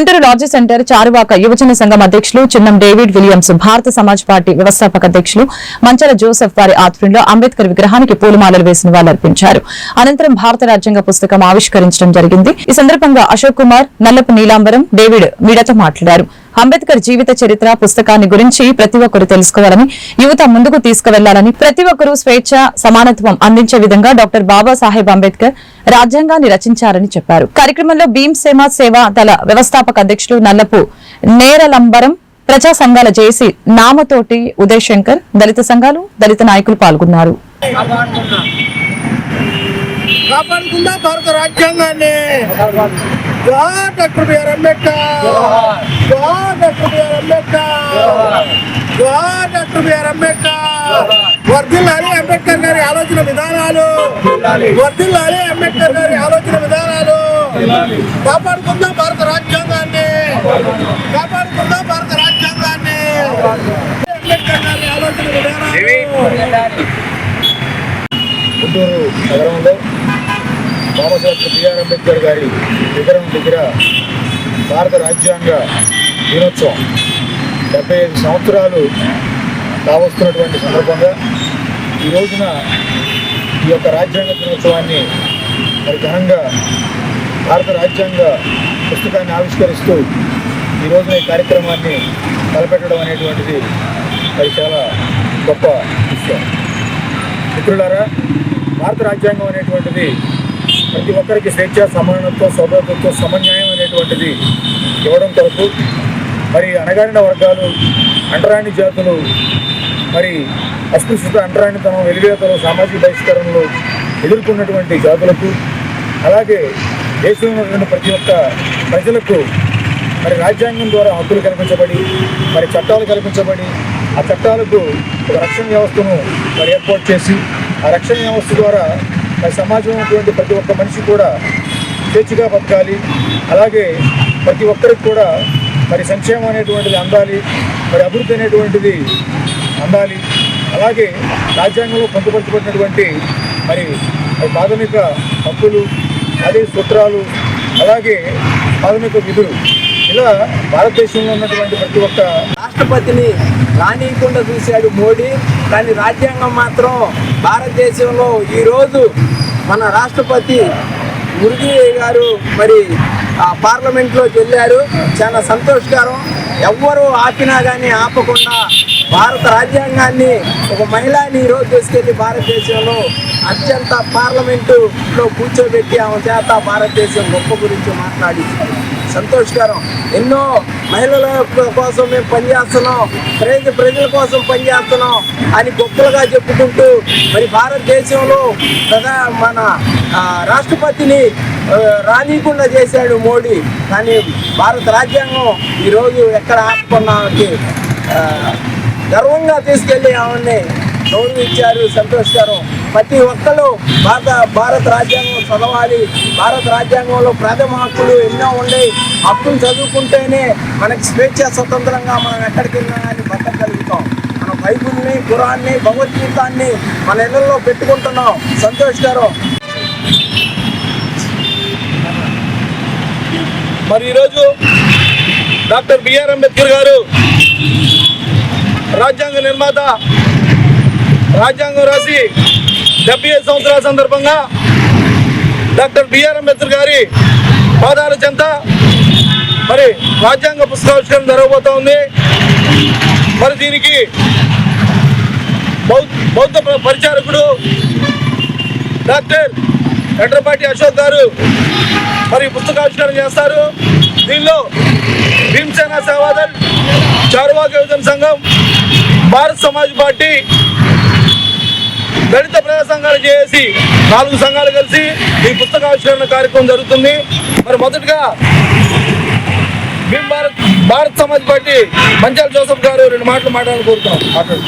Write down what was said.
Guntur lodge centre Charuvaka యువజన సంఘం అధ్యక్షులు చిన్నం డేవిడ్ విలియమ్స్ భారత సమాజ్ పార్టీ వ్యవస్థాపక అధ్యక్షులు మంచల జోసెఫ్ వారి ఆధ్వర్యంలో అంబేద్కర్ విగ్రహానికి పూలమాలలు వేసిన వాళ్ళు అర్పించారు. అనంతరం భారత రాజ్యాంగ పుస్తకం ఆవిష్కరించడం జరిగింది. ఈ సందర్భంగా అశోక్ కుమార్ నల్లపు నీలాంబరం డేవిడ్ మీడతో మాట్లాడారు. అంబేద్కర్ జీవిత చరిత్ర పుస్తకాన్ని గురించి ప్రతి ఒక్కరు తెలుసుకోవాలని యువత ముందుకు తీసుకువెళ్ళాలని ప్రతి ఒక్కరూ స్వేచ్ఛ సమానత్వం అందించే విధంగా డాక్టర్ బాబాసాహెబ్ అంబేద్కర్ రాజ్యాంగాన్ని రచించారని చెప్పారు. కార్యక్రమంలో భీమ్సేన సేవా దళ వ్యవస్థాపక అధ్యక్షులు నల్లపు నేరలంబరం ప్రజా సంఘాల జేసి నామతోటి ఉదయ్ శంకర్ దళిత సంఘాలు దళిత నాయకులు పాల్గొన్నారు. కాపాడుకుందా భారత రాజ్యాంగాన్ని. జోహార్ డాక్టర్ బిఆర్ అంబేద్కర్. జోహార్ డాక్టర్ బిఆర్ అంబేద్కర్. జోహార్ డాక్టర్ బిఆర్ అంబేద్కర్. వర్ధిల్లాలి అంబేద్కర్ గారి ఆలోచన విధానాలు. వర్ధిల్లాలి అంబేద్కర్ గారి ఆలోచన విధానాలు. కాపాడుకుందాం భారత రాజ్యాంగాన్ని? కాపాడుకుందాం భారత రాజ్యాంగాన్ని? అంబేద్కర్ గారి ఆలోచన విధానాలు. గుంటూరు నగరంలో బాబాసాహెబ్ బిఆర్ అంబేద్కర్ గారి విగ్రహం దగ్గర భారత రాజ్యాంగ దినోత్సవం డెబ్బై ఐదు సంవత్సరాలు కావస్తున్నటువంటి సందర్భంగా ఈ రోజున ఈ యొక్క రాజ్యాంగ దినోత్సవాన్ని మరి ఘనంగా భారత రాజ్యాంగ పుస్తకాన్ని ఆవిష్కరిస్తూ ఈ రోజున ఈ కార్యక్రమాన్ని తలపెట్టడం అనేటువంటిది మరి చాలా గొప్ప విషయం. మిత్రులారా భారత రాజ్యాంగం అనేటువంటిది ప్రతి ఒక్కరికి స్వేచ్ఛ సమానత్వం సౌభ్రతత్వం సమన్యాయం అనేటువంటిది ఇవ్వడం కొరకు మరి అణగారిన వర్గాలు అంటరాని జాతులు మరి అస్పృశ్యత అంటరానితనం వెలివేతలు సామాజిక బహిష్కరణలు ఎదుర్కొన్నటువంటి జాతులకు అలాగే దేశంలో ఉన్నటువంటి ప్రతి ఒక్క ప్రజలకు మరి రాజ్యాంగం ద్వారా హక్కులు కల్పించబడి మరి చట్టాలు కల్పించబడి ఆ చట్టాలకు ఒక రక్షణ వ్యవస్థను మరి ఏర్పాటు చేసి ఆ రక్షణ వ్యవస్థ ద్వారా మరి సమాజంలో ఉన్నటువంటి ప్రతి ఒక్క మనిషి కూడా స్వేచ్ఛగా బతకాలి. అలాగే ప్రతి ఒక్కరికి కూడా మరి సంక్షేమం అనేటువంటిది అందాలి మరి అభివృద్ధి అనేటువంటిది అందాలి. అలాగే రాజ్యాంగంలో పొందుపరచబడినటువంటి మరి మరి ప్రాథమిక హక్కులు అదే సూత్రాలు అలాగే ప్రాథమిక విధులు. ఇలా భారతదేశంలో ఉన్నటువంటి ప్రతి ఒక్క రాష్ట్రపతిని రానియకుండా చూశాడు మోడీ. కానీ రాజ్యాంగం మాత్రం భారతదేశంలో ఈరోజు మన రాష్ట్రపతి మురుగి గారు మరి ఆ పార్లమెంట్లోకి వెళ్ళారు. చాలా సంతోషకరం. ఎవ్వరు ఆపినా కానీ ఆపకుండా భారత రాజ్యాంగాన్ని ఒక మహిళని ఈరోజు తీసుకెళ్ళి భారతదేశంలో అత్యంత పార్లమెంటులో కూర్చోబెట్టి ఆమె చేత భారతదేశం గొప్ప గురించి మాట్లాడించారు సంతోషకరం. ఎన్నో మహిళల కోసం మేము పనిచేస్తున్నాం. ప్రజ ప్రజల కోసం పనిచేస్తున్నాం అని గొప్పలుగా చెప్పుకుంటూ మరి భారతదేశంలో ప్రధా మన రాష్ట్రపతిని ఆ, చేశాడు మోడీ. కానీ భారత రాజ్యాంగం ఈరోజు ఎక్కడ ఆపుకున్నామకి గర్వంగా తీసుకెళ్ళి ఆమెని గౌరవించారు సంతోషిస్తారు ప్రతి ఒక్కరు భారత భారత రాజ్యాంగం చదవాలి. భారత రాజ్యాంగంలో ప్రథమ హక్కులు ఎన్నో ఉన్నాయి హక్కులు చదువుకుంటేనే మనకి స్వేచ్ఛ స్వతంత్రంగా మనం ఎక్కడికి వెళ్ళినా కానీ బతకగలుగుతాం. మన బైబుల్ని గురాన్ని భగవద్గీతాన్ని మన ఇళ్ళలో పెట్టుకుంటున్నాం. సంతోషకరం మరి ఈరోజు డాక్టర్ బిఆర్ అంబేద్కర్ గారు రాజ్యాంగ నిర్మాత రాజ్యాంగం రాసి డెబ్బై ఐదు సంవత్సరాల సందర్భంగా డాక్టర్ బిఆర్ అంబేద్కర్ గారి పాదాల చెంత మరి రాజ్యాంగ పుస్తకావిష్కరణ జరగబోతా ఉంది. మరి దీనికి బౌద్ధ బౌద్ధ పరిచారకుడు డాక్టర్ ఎడ్రపాటి అశోక్ గారు మరి పుస్తకావిష్కరణ చేస్తారు. దీనిలో భీమసేన సేవాదల్ చారువాక యువజన సంఘం భారత్ సమాజ్ పార్టీ దళిత ప్రజా సంఘాలు చేసి నాలుగు సంఘాలు కలిసి ఈ పుస్తకావిష్కరణ కార్యక్రమం జరుగుతుంది. మరి మొదటగా భీమ్ భారత్ భారత్ సమాజ్ పార్టీ మంచాల జోసఫ్ గారు రెండు మాటలు మాట్లాడాలని కోరుతున్నాం. మాట్లాడు.